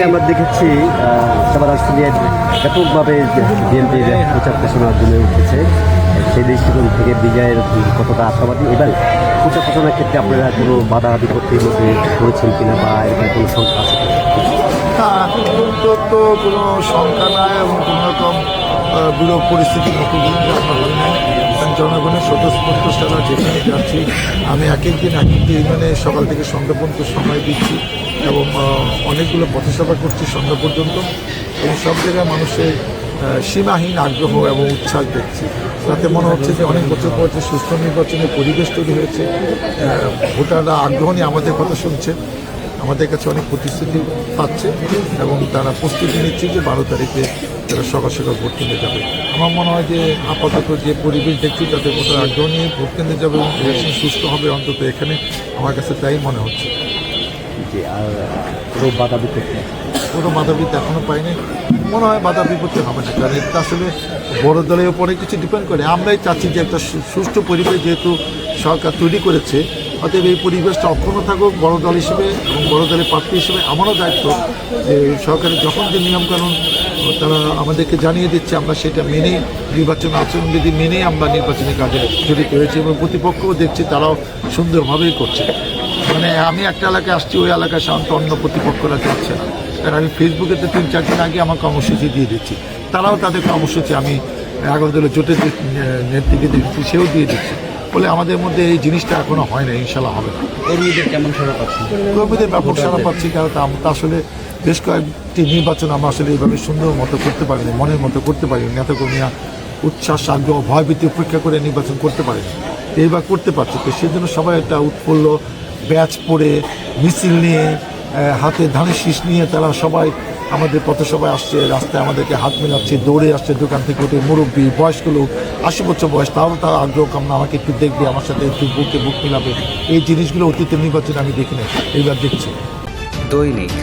সম্প্রতি আমরা দেখেছি সবার আসলিয়ার ব্যাপকভাবে বিএনপির প্রচার প্রচারণার জন্য উঠেছে, সেই দৃষ্টিকোণ থেকে বিজয়ের কতটা আশাবাদী এবার প্রচার প্রচারণার ক্ষেত্রে আপনারা কোনো বাধা বিপত্তির মধ্যে পড়েছেন কিনা বা এরকম কোনো সংখ্যা আছে এখন তো কোনো সংখ্যা নাই এবং কোনো রকম বিরূপ পরিস্থিতির মুখোমুখি স্বতঃস্ফূর্ত যেখানে যাচ্ছি, আমি এক একদিন এক একটি মানে সকাল থেকে সন্ধ্যা পর্যন্ত সময় দিচ্ছি এবং অনেকগুলো পথসভা করছি সন্ধ্যা পর্যন্ত এবং সব জায়গায় মানুষের সীমাহীন আগ্রহ এবং উচ্ছ্বাস দেখছি। তাতে মনে হচ্ছে যে অনেক বছর পর যে সুস্থ নির্বাচনের পরিবেশ তৈরি হয়েছে ভোটাররা আগ্রহ নিয়ে আমাদের কথা শুনছে আমাদের কাছে অনেক প্রতিশ্রুতি পাচ্ছে এবং তারা প্রস্তুতি নিচ্ছে যে বারো তারিখে তারা সকাল সকাল ভোট কেন্দ্রে যাবে। আমার মনে হয় যে আপাতত যে পরিবেশ দেখছি তাতে ভোটার আগ্রহ নিয়ে ভোট কেন্দ্রে যাবে এবং ইলেকশন সুস্থ হবে অন্তত এখানে আমার কাছে তাই মনে হচ্ছে। কোনো বাধা বিপত্তি কোনো বাধা বিপত্তি এখনও পাইনি। মনে হয় বাধা বিপত্তি হবে না কারণ এটা আসলে বড় দলের উপরে কিছু ডিপেন্ড করে। আমরাই চাচ্ছি যে একটা সুষ্ঠু পরিবেশ যেহেতু সরকার তৈরি করেছে অতএব এই পরিবেশটা অক্ষুণ্ণ থাকুক, বড় দল হিসেবে এবং বড় দলের প্রার্থী হিসেবে আমারও দায়িত্ব যে সরকারের যখন যে নিয়মকানুন তারা আমাদেরকে জানিয়ে দিচ্ছে, আমরা সেটা মেনে নির্বাচন আচরণবিধি মেনেই আমরা নির্বাচনী কাজে জড়িত হয়েছি এবং প্রতিপক্ষও দেখছি তারাও সুন্দরভাবেই করছে। মানে আমি একটা এলাকায় আসছি, ওই এলাকায় সাধারণত অন্য প্রতিপক্ষরা যাচ্ছে না। কারণ আমি ফেসবুকে তো তিন, চার দিন আগে আমার কর্মসূচি দিয়ে দিচ্ছি। তারাও তাদের কর্মসূচি আমি এগারো দলের জোটের যে নেত্রীকে দেখছি সেও দিয়ে দিচ্ছি। ফলে আমাদের মধ্যে এই জিনিসটা এখনও হয় না ইনশাল্লাহ হবে না। কর্মীদের কেমন সারা পাচ্ছেন? কর্মীদের ব্যাপক সারা পাচ্ছি কারণ তা আমরা আসলে বেশ কয়েকটি নির্বাচন আমরা আসলে এইভাবে সুন্দর মতো করতে পারিনি মনের মতো করতে পারিনি। নেতাকর্মীরা উচ্ছ্বাস আগ্রহ ভয়ভীতি উপেক্ষা করে নির্বাচন করতে পারেনি। এইবার করতে পারছে। তো সেজন্য সবাই একটা উৎফুল্ল ব্যাচ পরে মিছিল নিয়ে হাতে ধানের শীষ নিয়ে তারা সবাই আমাদের পথসভায় আসছে রাস্তায় আমাদেরকে হাত মেলাচ্ছে দৌড়ে আসছে দোকান থেকে উঠে মুরব্বী বয়স্ক লোক আশি বছর বয়স, তাও তার আগ্রহ কামনা, আমাকে একটু দেখবে, আমার সাথে একটু বুকে বুক মিলাবে। এই জিনিসগুলো অতীতের নির্বাচনে আমি দেখি না এইবার দেখছি। দৈনিক,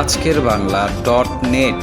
আজকের বাংলা ডট নেট